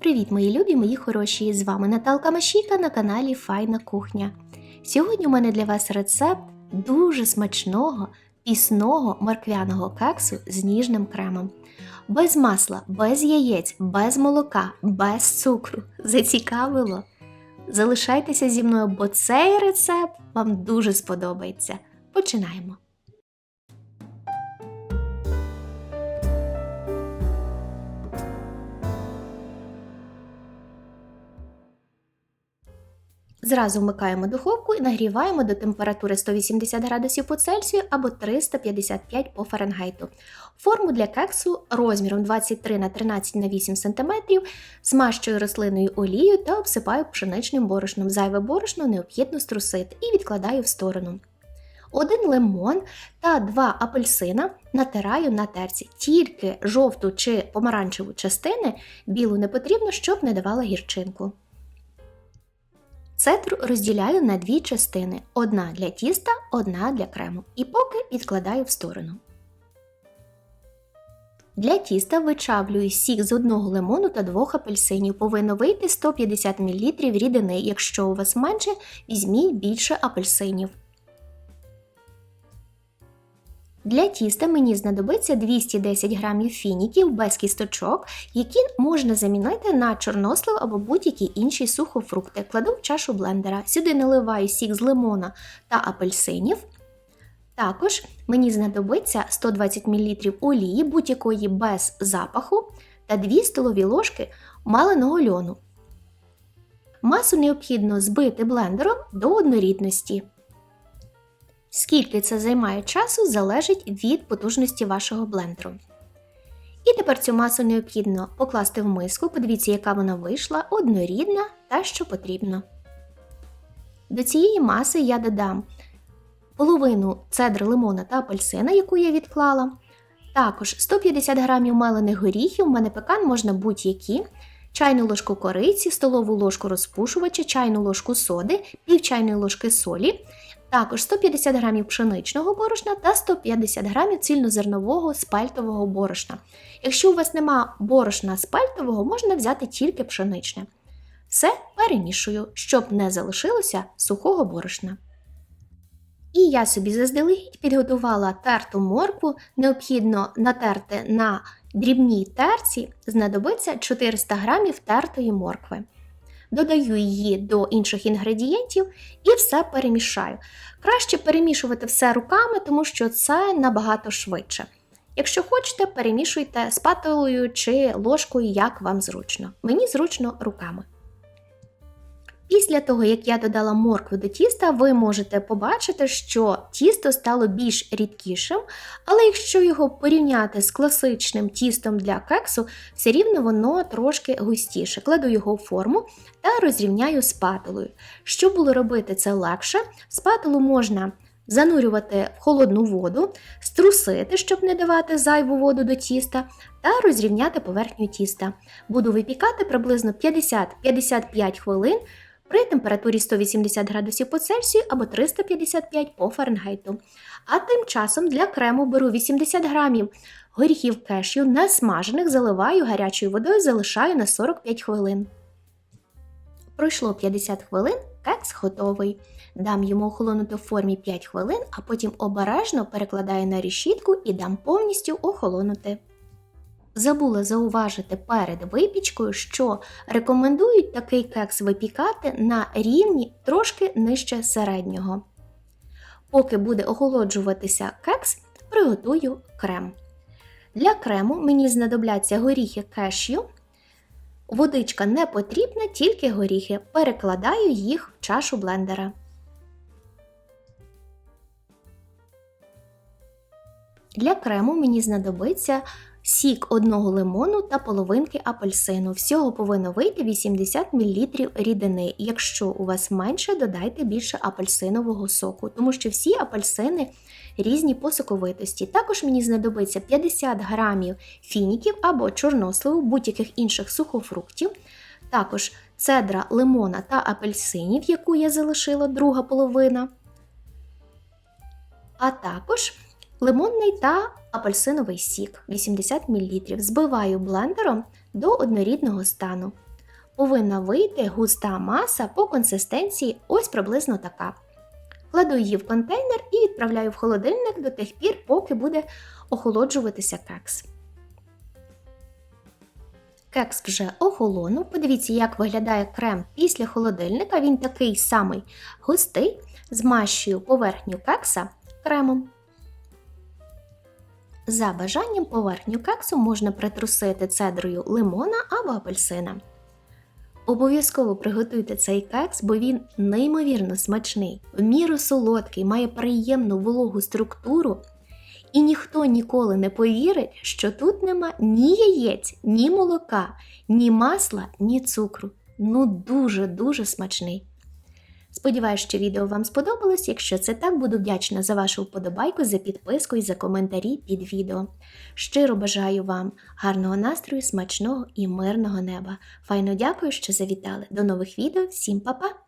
Привіт, мої любі, мої хороші! З вами Наталка Машіка на каналі Файна Кухня. Сьогодні у мене для вас рецепт дуже смачного пісного морквяного кексу з ніжним кремом. Без масла, без яєць, без молока, без цукру. Зацікавило? Залишайтеся зі мною, бо цей рецепт вам дуже сподобається. Починаємо! Зразу вмикаємо духовку і нагріваємо до температури 180 градусів по Цельсію або 355 по Фаренгейту. Форму для кексу розміром 23 на 13 на 8 см змащую рослинною олією та обсипаю пшеничним борошном. Зайве борошно необхідно струсити і відкладаю в сторону. Один лимон та два апельсина натираю на терці. Тільки жовту чи помаранчеву частини білу не потрібно, щоб не давала гірчинку. Цедру розділяю на дві частини: одна для тіста, одна для крему, і поки відкладаю в сторону. Для тіста вичавлюю сік з одного лимону та двох апельсинів. Повинно вийти 150 мл рідини. Якщо у вас менше, візьміть більше апельсинів. Для тіста мені знадобиться 210 г фініків без кісточок, які можна замінити на чорнослив або будь-які інші сухофрукти. Кладу в чашу блендера. Сюди наливаю сік з лимона та апельсинів. Також мені знадобиться 120 мл олії, будь-якої без запаху та 2 столові ложки маленого льону. Масу необхідно збити блендером до однорідності. Скільки це займає часу, залежить від потужності вашого блендеру. І тепер цю масу необхідно покласти в миску, подивіться, яка вона вийшла, однорідна та що потрібно. До цієї маси я додам половину цедри лимона та апельсина, яку я відклала. Також 150 г мелених горіхів, у мене пекан можна будь-які, чайну ложку кориці, столову ложку розпушувача, чайну ложку соди, пів чайної ложки солі, також 150 г пшеничного борошна та 150 г цільнозернового спальтового борошна. Якщо у вас нема борошна спальтового, можна взяти тільки пшеничне. Все перемішую, щоб не залишилося сухого борошна. І я собі заздалегідь підготувала терту моркву, необхідно натерти на дрібній терці, знадобиться 400 г тертої моркви додаю її до інших інгредієнтів і все перемішаю. Краще перемішувати все руками, тому що це набагато швидше. Якщо хочете, перемішуйте спатулою чи ложкою, як вам зручно. Мені зручно руками. Після того, як я додала моркву до тіста, ви можете побачити, що тісто стало більш рідкішим, але якщо його порівняти з класичним тістом для кексу, все рівно воно трошки густіше. Кладу його в форму та розрівняю спатулою. Щоб було робити це легше, спатулу можна занурювати в холодну воду, струсити, щоб не давати зайву воду до тіста, та розрівняти поверхню тіста. Буду випікати приблизно 50-55 хвилин при температурі 180 градусів по Цельсію або 355 по Фаренгейту. А тим часом для крему беру 80 грамів горіхів кешю, несмажених, заливаю гарячою водою, залишаю на 45 хвилин. Пройшло 50 хвилин, кекс готовий. Дам йому охолонути в формі 5 хвилин, а потім обережно перекладаю на решітку і дам повністю охолонути. Забула зауважити перед випічкою, що рекомендують такий кекс випікати на рівні трошки нижче середнього. Поки буде охолоджуватися кекс, приготую крем. Для крему мені знадобляться горіхи кешю. Водичка не потрібна, тільки горіхи. Перекладаю їх в чашу блендера. Для крему мені знадобиться сік одного лимону та половинки апельсину. Всього повинно вийти 80 мл рідини. Якщо у вас менше, додайте більше апельсинового соку, тому що всі апельсини різні по соковитості. Також мені знадобиться 50 грамів фініків або чорносливу, будь-яких інших сухофруктів. Також цедра лимона та апельсинів, яку я залишила друга половина. А також лимонний та апельсиновий сік 80 мл. Збиваю блендером до однорідного стану. повинна вийти густа маса по консистенції ось приблизно така. Кладу її в контейнер і відправляю в холодильник до тих пір, поки буде охолоджуватися кекс. Кекс вже охолонув. Подивіться, як виглядає крем після холодильника. Він такий самий густий. Змащую поверхню кекса кремом. За бажанням поверхню кексу можна притрусити цедрою лимона або апельсина. Обов'язково приготуйте цей кекс, бо він неймовірно смачний, в міру солодкий, має приємну вологу структуру, і ніхто ніколи не повірить, що тут нема ні яєць, ні молока, ні масла, ні цукру. Ну дуже-дуже смачний. Сподіваюсь, що відео вам сподобалось. Якщо це так, буду вдячна за вашу вподобайку, за підписку і за коментарі під відео. Щиро бажаю вам гарного настрою, смачного і мирного неба. Файно дякую, що завітали. До нових відео. Всім па-па!